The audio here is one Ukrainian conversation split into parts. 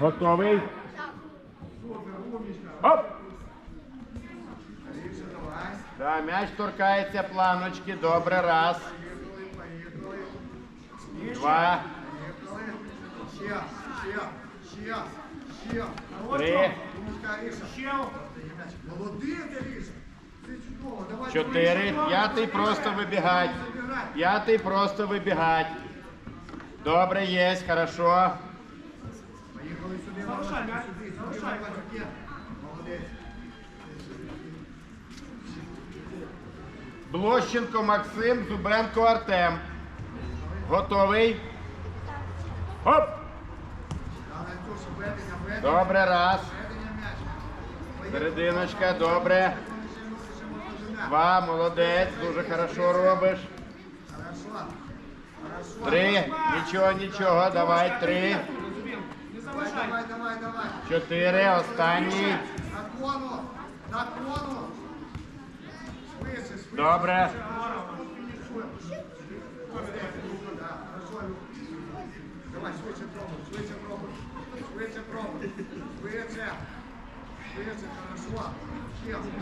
Готовий. Оп! Да, м'яч торкається планочки. Добре, раз. Поїхали, поїхали. Два. Поїхали. Ще, ще, ще, ще. Три. Чотири. П'ятий просто вибігать. П'ятий просто вибігать. Добре, є, хорошо. Поїхали сюди. Залишай сюди, залишай. Молодець. Блощенко Максим, Зубенко Артем. Готовий. Оп! Добре, раз. Серединочка, добре. Два, молодець, дуже хорошо робиш. Хорошо. Три, нічого, нічого, давай, три, Давай, давай, давай, чотири, останній. На кону. На кону. Швидше, швидше. Добре. Да. Давай, швидше пробуй, швидше пробуй. Швидше пробуй. Швидше. Швидше, хорошо.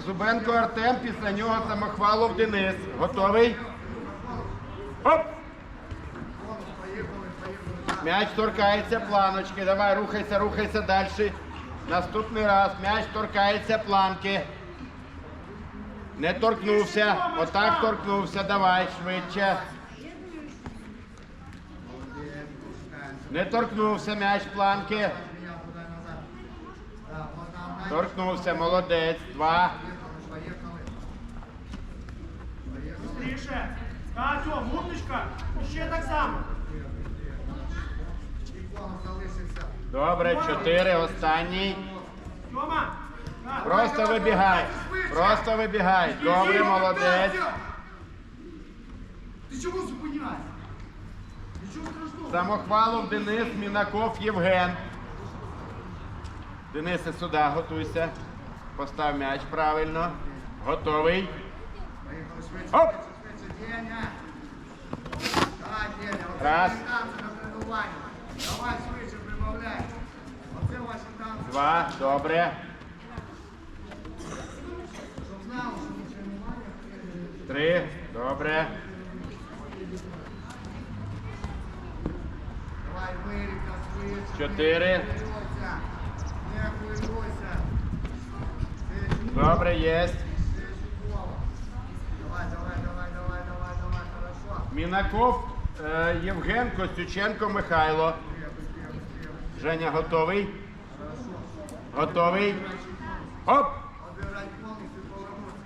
Зубенко Артем, після нього самохвалов Денис. Готовий? Оп! М'яч торкається планочки. Давай, рухайся, рухайся далі. Наступний раз м'яч торкається планки. Не торкнувся. Отак торкнувся. Давай швидше. Не торкнувся м'яч планки. Торкнувся, молодець. Два. Быстріше. Артем, умничка. Ще так само. Добре, чотири. Останній. Просто вибігай. Просто вибігай. Добре, молодець. Ти чому зупиняєшся? Самохвалов Денис, Мінаков Євген. Денисе, сюди готуйся. Постав м'яч правильно. Готовий. Оп! Раз. Давай швидше прибавляй. Оце ваші танці. Два. Добре. Щоб знали, що на тренуваннях Три. Добре. Давай, вирівня, швидше. Чотири. Не хвилюйся. Добре, є. Давай, давай, давай, давай, давай, давай, хорошо. Мінаков е, Євген Костюченко Михайло. Быстрее, быстрее, быстрее. Женя готовий? Хорошо. Готовий. Оп! Обирать повністю повернути.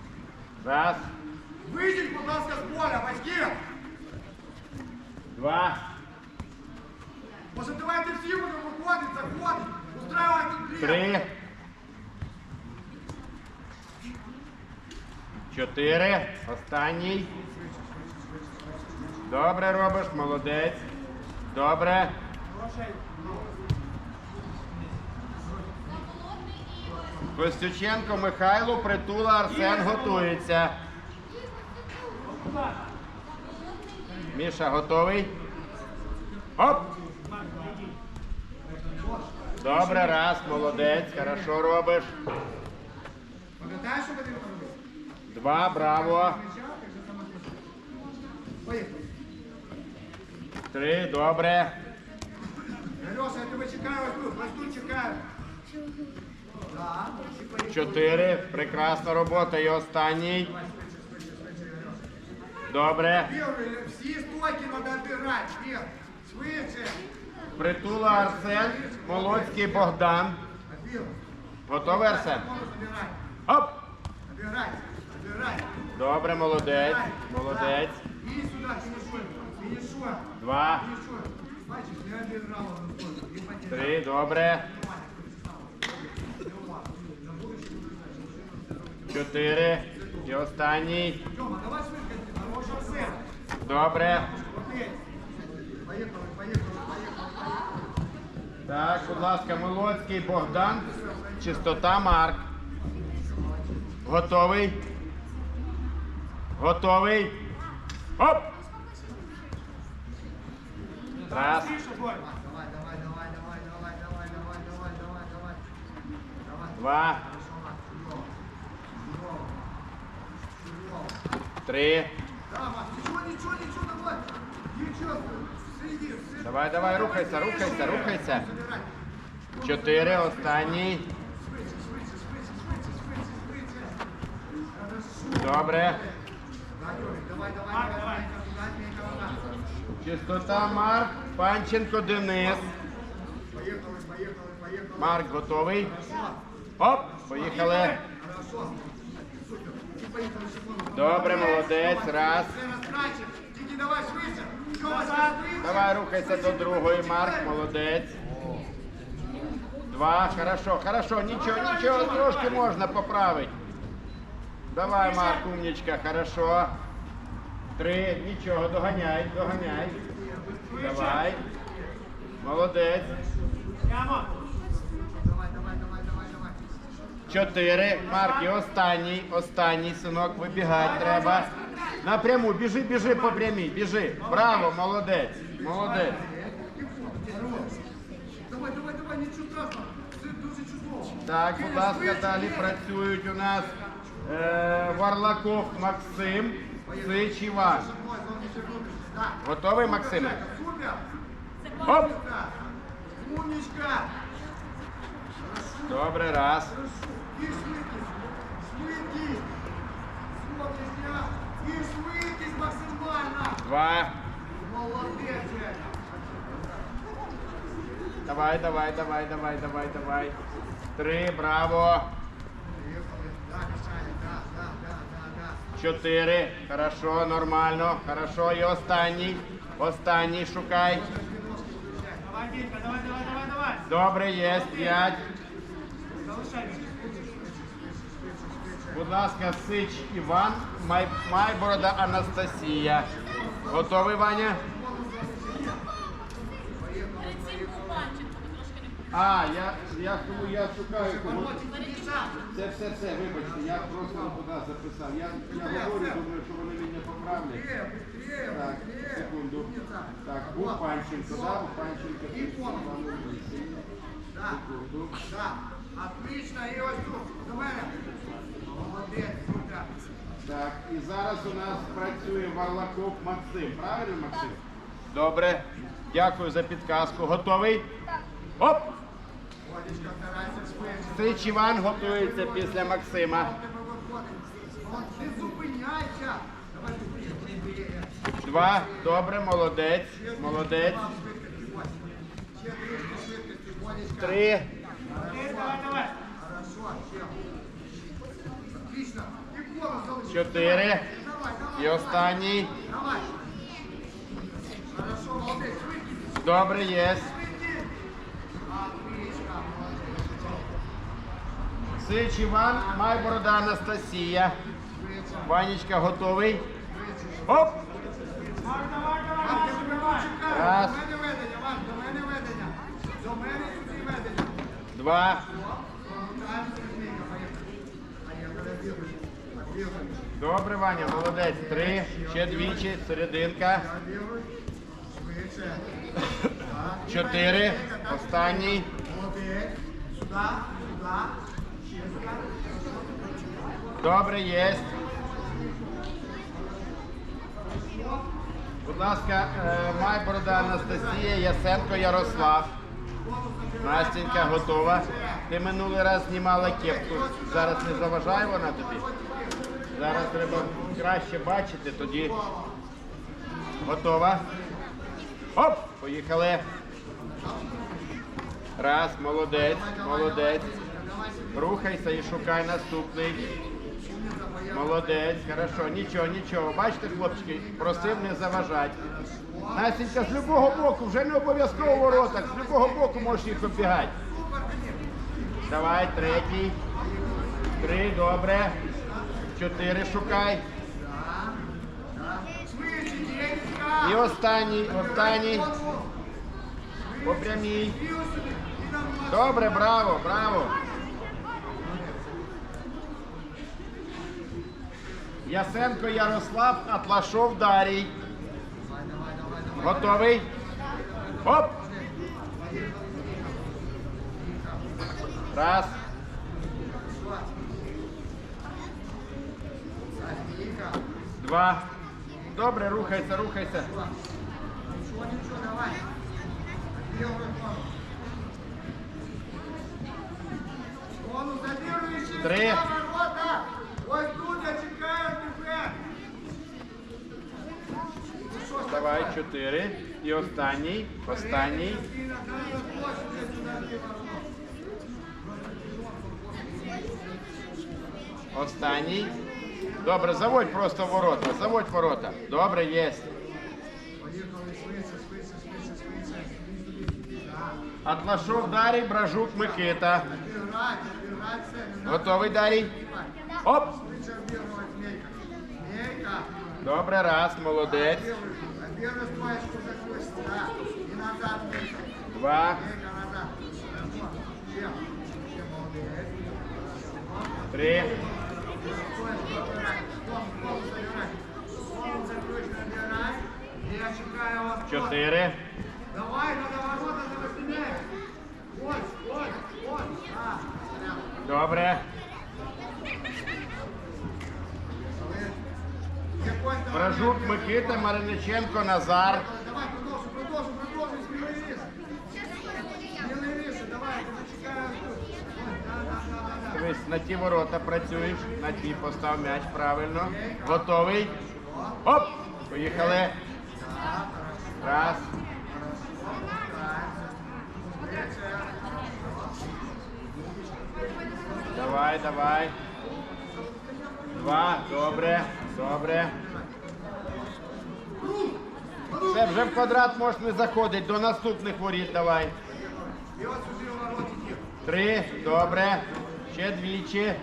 Раз, Вийдіть, будь ласка, з поля, батьки! два, Може, давайте всі будемо виходити, заходити, устраивати тут ліг. три. Чотири. Останній. Добре робиш, молодець. Добре. Костюченко Михайло, притула Арсен готується. Міша готовий? Оп! Добре, раз, молодець, хорошо робиш. Два, браво. Три, добре. Леша, я тебе чекаю ось тут, ось тут чекаю. Да. Чотири. Прекрасна робота. І останній. Добре. Всі стойки треба обирати. Швидше. Притула Арсен, Молоцький Богдан. Готовий Арсен? Оп! обирай, обирай. Добре, молодець. Молодець. І сюди. Два. Три, добре. Чотири. І останній. Добре. Так, будь ласка, Молоцький Богдан. Чистота Марк. Готовий? Готовий? Оп! Раз. Два. Три. Давай, давай, рухайся, рухайся, рухайся. Чотири, останній. Добре. Чистота, Марк. Панченко Денис. Поехали, поехали, поехали. Марк готовий. Оп, поїхали. Добре, молодець. Раз. Давай. Давай рухайся до другої, Марк, молодець. Два, хорошо, хорошо, нічого, нічого, трошки можна поправити. Давай, Марк, умничка, хорошо. Три, нічого, доганяй, доганяй. Давай. Молодець. Прямо. Давай, давай, давай, давай, давай. Чотири. Марк, і останній, останній, синок, вибігати треба. Напряму, біжи, біжи по прямій, біжи. Браво, молодець, молодець. Давай, давай, давай, нічого страшного. Це дуже чудово. Так, будь ласка, далі працюють у нас е, Варлаков Максим, Сич Іван. Готовий, Максим? Оп! Умничка. Добре, раз. І швидкість. Швидкість. Зовнішня. І швидкість максимальна. Два. Молодець, Давай, давай, давай, давай, давай, давай. Три, браво. Чотири. Хорошо, нормально. Хорошо. І останній. Останній шукай. Давай, Вілька, давай, давай, давай, давай. Добре, є. П'ять. Залишай. Будь ласка, Сич Іван, Май, Майборода Анастасія. Готовий, Ваня? А, я, я, тому я шукаю кого. Це все, все, вибачте, я просто туди записав. Я, я говорю, думаю, що вони мене поправлять. Быстрее, быстрее, Так, быстрее. секунду. Умница. Так, був Панченко, да? Був Панченко. І помню. Да. Секунду. Да. Отлично, і ось тут. До мене. Молодець, супер. Так, і зараз у нас працює Варлаков Максим. Правильно, Максим? Добре. Дякую за підказку. Готовий? Оп! Водичка, старайся швидше. Сич Іван готується після Максима. Тебе виходить. От не зупиняйся. Два. Добре, молодець. Молодець. Три. Чотири. І останній. Добре, є. Швидкість. Отлично, молодець. Сич Іван, Майборода Анастасія. Ванечка готовий. Оп! Марк, давай, давай, Марк, я тебе давай. чекаю. Раз. До мене ведення, Марк, до мене ведення. До мене сюди ведення. Два. Добре, Ваня, молодець. Три. Ще двічі. Серединка. Швидше. Так. Чотири. Останній. Молодець. Сюди, сюди. Ще сюди. Добре, є. Будь ласка, е, Майборода Анастасія, Ясенко Ярослав. Настенька готова. Ти минулий раз знімала кепку. Зараз не заважає вона тобі. Зараз треба краще бачити, тоді готова. Оп! Поїхали. Раз, молодець, молодець. Рухайся і шукай наступний. Молодець, хорошо, нічого, нічого. Бачите, хлопчики, просив не заважати. Настенька, з любого боку, вже не обов'язково в воротах, з любого боку можеш їх оббігати. Давай, третій. Три, добре. Чотири шукай. І останній, останній. По. Добре, браво, браво. Ясенко Ярослав, Атлашов Дарій. Готовий. Оп! Раз. Два. Добре, рухайся, рухайся. Нічого, нічого, давай. Три. Давай, чотири. І останній. Останній. Останній. Добре, заводь просто ворота. Заводь ворота. Добре, є. Атлашов Дарій, Бражук Микита. Готовий Дарій? Оп! Добре, раз, молодець. Обігруй стоечку за хвост. Так. І назад Мейка. Два. Мейка назад. Хорошо. Ще. Ще молодець. Три. Стоечку обирай. Стол, стол забирай. Стол закручуй, обирай. І я чекаю вас. Чотири. Давай, надо ворота забастиняй. Ось, ось, ось. А, прямо. Добре. Якось Микита, Мариниченко, Назар. Давай, продовжуй, продовжуй, продовжуй, смілий ріс. Давай, я тебе чекаю тут. Ой, да, да, да, да, да. Дивись, на ті ворота працюєш. На ті постав м'яч правильно. Готовий. Оп! Поїхали. Раз. Давай, давай. Два. Добре. Добре. Все, вже в квадрат можеш не заходити. До наступних воріт давай. Три. Добре. Ще двічі.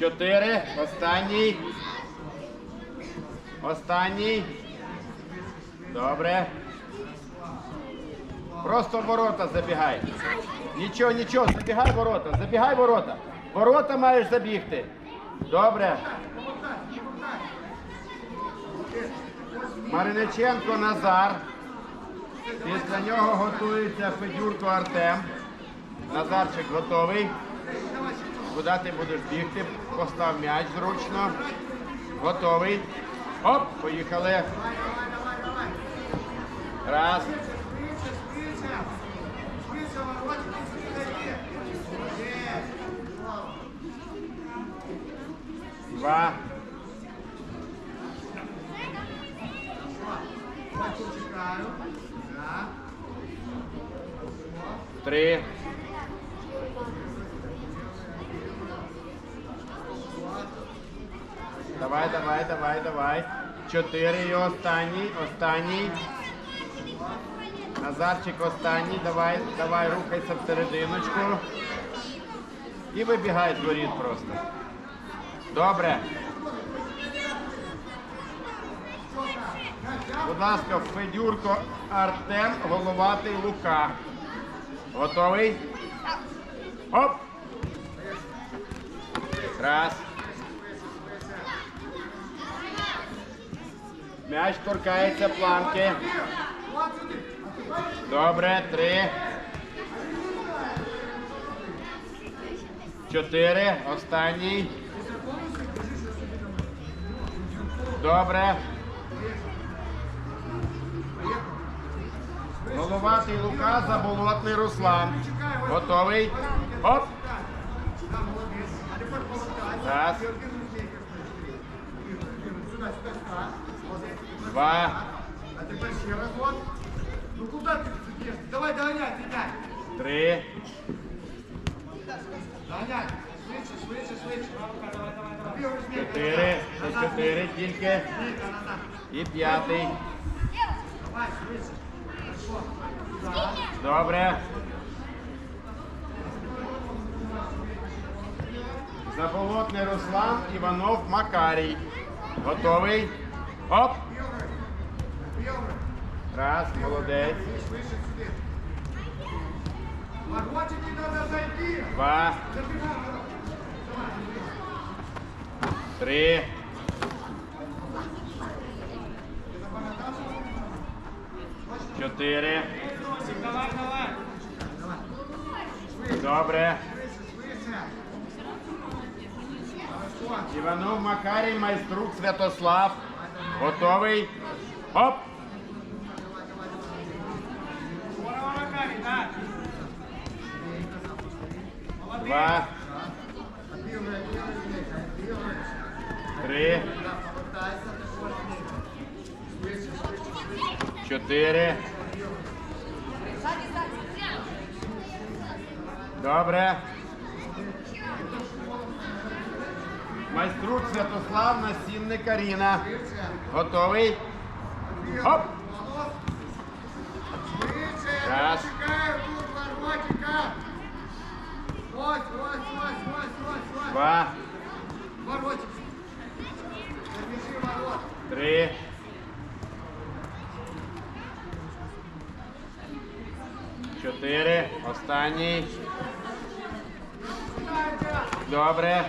Чотири. Останній. Останній. Добре. Просто ворота забігай. Нічого, нічого, забігай ворота. Забігай ворота. Ворота маєш забігти. Добре. Мариниченко Назар. Після нього готується Федюрко Артем. Назарчик готовий. Куди ти будеш бігти? Постав м'яч зручно. Готовий. Оп, поїхали. Раз. Швидше, швидше. Швидше воротики сюди дає. Є. Два. Три. Давай, давай, давай, давай. Чотири і останній, останній. Назарчик останній. Давай, давай, рухайся в серединочку. І вибігай з воріт просто. Добре. Будь ласка, Федюрко Артем, головатий Лука. Готовий? Оп! Раз. М'яч торкається планки. Добре, три. Чотири. Останній. Добре. Головатий Лука, заболотний Руслан. Готовий? Оп! Раз. Два. А тепер ще раз. Ну куди ти? Давай доганяй, тікай. Три. Доганяй. Швидше, швидше, швидше. Давай, давай, давай. Чотири. Ще чотири тільки. І п'ятий. Добре. Заболотний Руслан, Іванов, Макарій. Готовий? Оп! Раз, молодець. Два. Три. Чотири. Добре. Іванов Макарій, майструк Святослав. Готовий. Оп! Макарий, да. Два, три, чотири. Добре. Майструк Святослав, насінник Каріна. Готовий. Оп! Раз. чекаю тут, Варватіка. Ось, ось, ось, ось, ось, ось. Два, Воротик. Забіжи ворот. три. Чотири. Останній. Добре.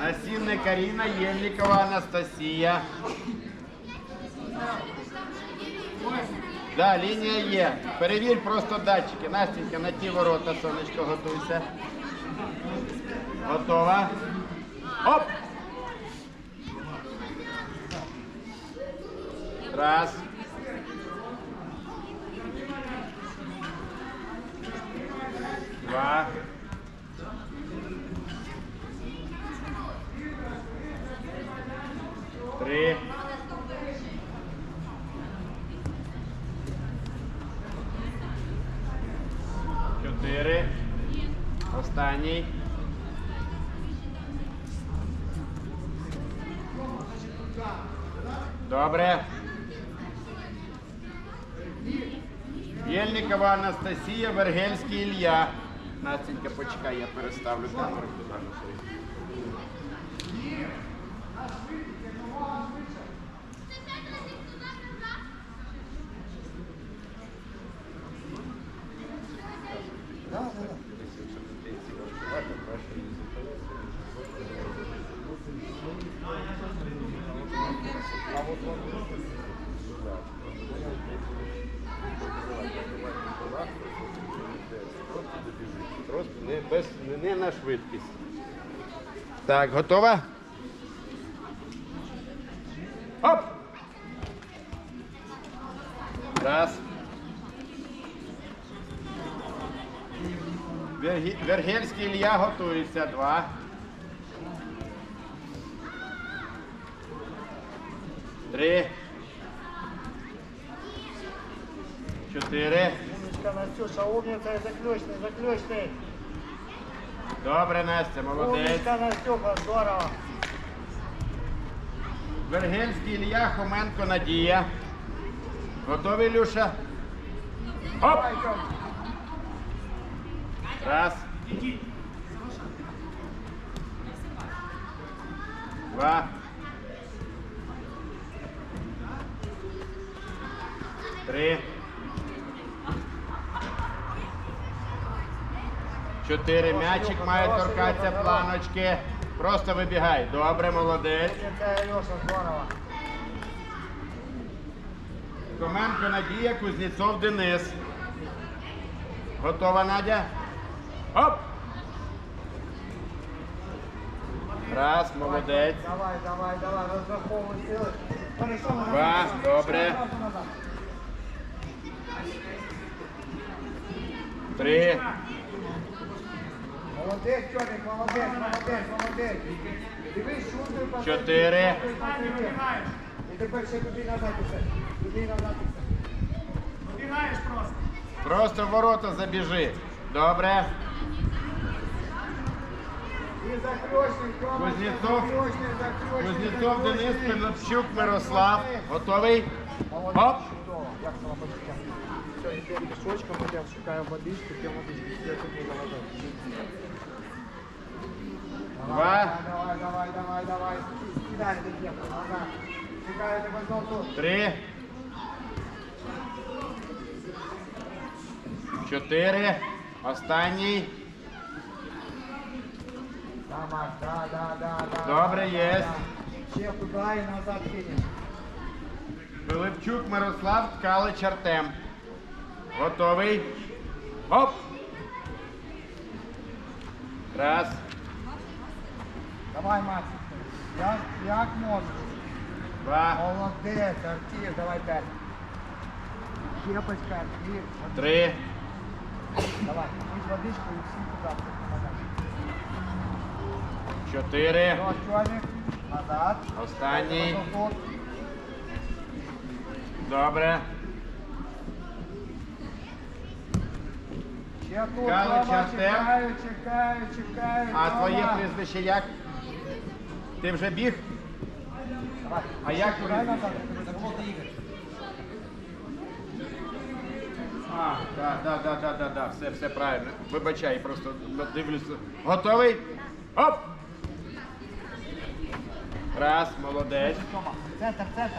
Насінник Каріна, Єльникова Анастасія. Да, лінія є. Перевір просто датчики. Настенька, на ті ворота, сонечко, готуйся. Готова. Оп! Раз. Два. Три. Чотири. Останній. Добре. Єльникова Анастасія, Вергельський Ілля. Настенька, почекай, я переставлю камеру. Просто не, без, не, не на швидкість. Так, готова? Оп! Раз. Вергельський Ілля готується. Два. Три. Чотири. Настюша, умница и заключный, заключный. Добре, Настя, молодець. Умничка, Настюха, здорово. Вергельський Ілля, Хоменко Надія. Готовий, Люша? Оп! Раз. Два. Три. Чотири. М'ячик має торкатися планочки. Просто вибігай. Добре, молодець. Коменко Надія, Кузнєцов Денис. Готова, Надя? Оп! Раз, молодець. Давай, давай, давай, розраховуй сили. Два, добре. Три. Молодець, чорник, молодець, молодець, молодець. Дивись, шутер, пацан. Чотири. І тепер ще туди назад усе. Туди назад усе. Вибігаєш просто. Просто в ворота забіжи. Добре. І заключний, Тьома, Кузнєцов. Денис. Пилипчук Мирослав. Готовий? Молодець, Оп! чудово. Як слабочка. Все, йдемо пішочком, йдемо, шукаємо водички, п'ємо водички, все наложимо. Два. Давай, давай, давай, давай. Кидай, ти п'ємо, назад. Шукаю тебе знову тут. Три. Чотири. Останній. Да, да, да, да, да. Добре, є. Ще туди і назад кинеш. Пилипчук Мирослав, Ткалич Артем. Готовий? Оп! Раз. Давай, Макс. Як, як можеш? Два. Молодець, Артір, давай п'ять. Щепочка, Артір. Три. Давай, пить водичку і всі туди. Чотири. Чоловік, назад. Останній. Добре. Ще тут, Рома, Артем. чекаю, чекаю, чекаю. А твоє Рома. прізвище як? Ти вже біг? А як. А, да, да, да, да, да, да, все, все правильно. Вибачай, просто дивлюся. Готовий? Оп! Раз, молодець. Центр, центр.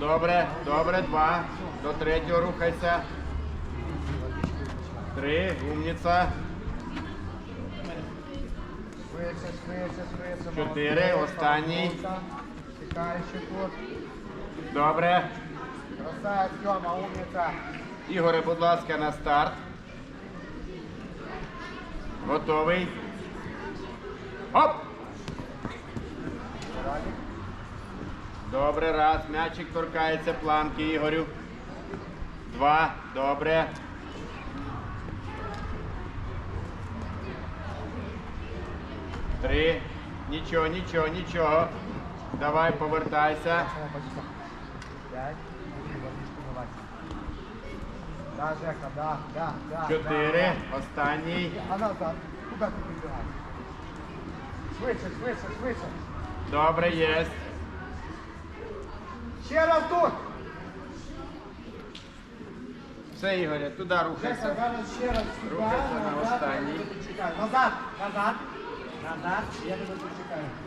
Добре, добре, два. До третього рухайся. Три, умніця. Швидше, швидше, швидше. Чотири, останній. ще тут. Добре. Красавець, Тьома, умниця. Ігоре, будь ласка, на старт. Готовий. Оп! Добре, раз. М'ячик торкається планки, Ігорю. Два. Добре. Три. Нічого, нічого, нічого. Давай, повертайся. Рома, почекай. П'ять. І водичку давай. Да, Жека, да, да, да. Чотири. да, Останній. да. А назад. Куди ти підбігаєш? Швидше, швидше, швидше. Добре, є. Ще раз тут. Все, Ігоря, туди Жека, рухайся. зараз ще раз сюди. Рухайся на назад, останній. я тебе чекаю. Назад, назад. Назад, я тебе тут чекаю.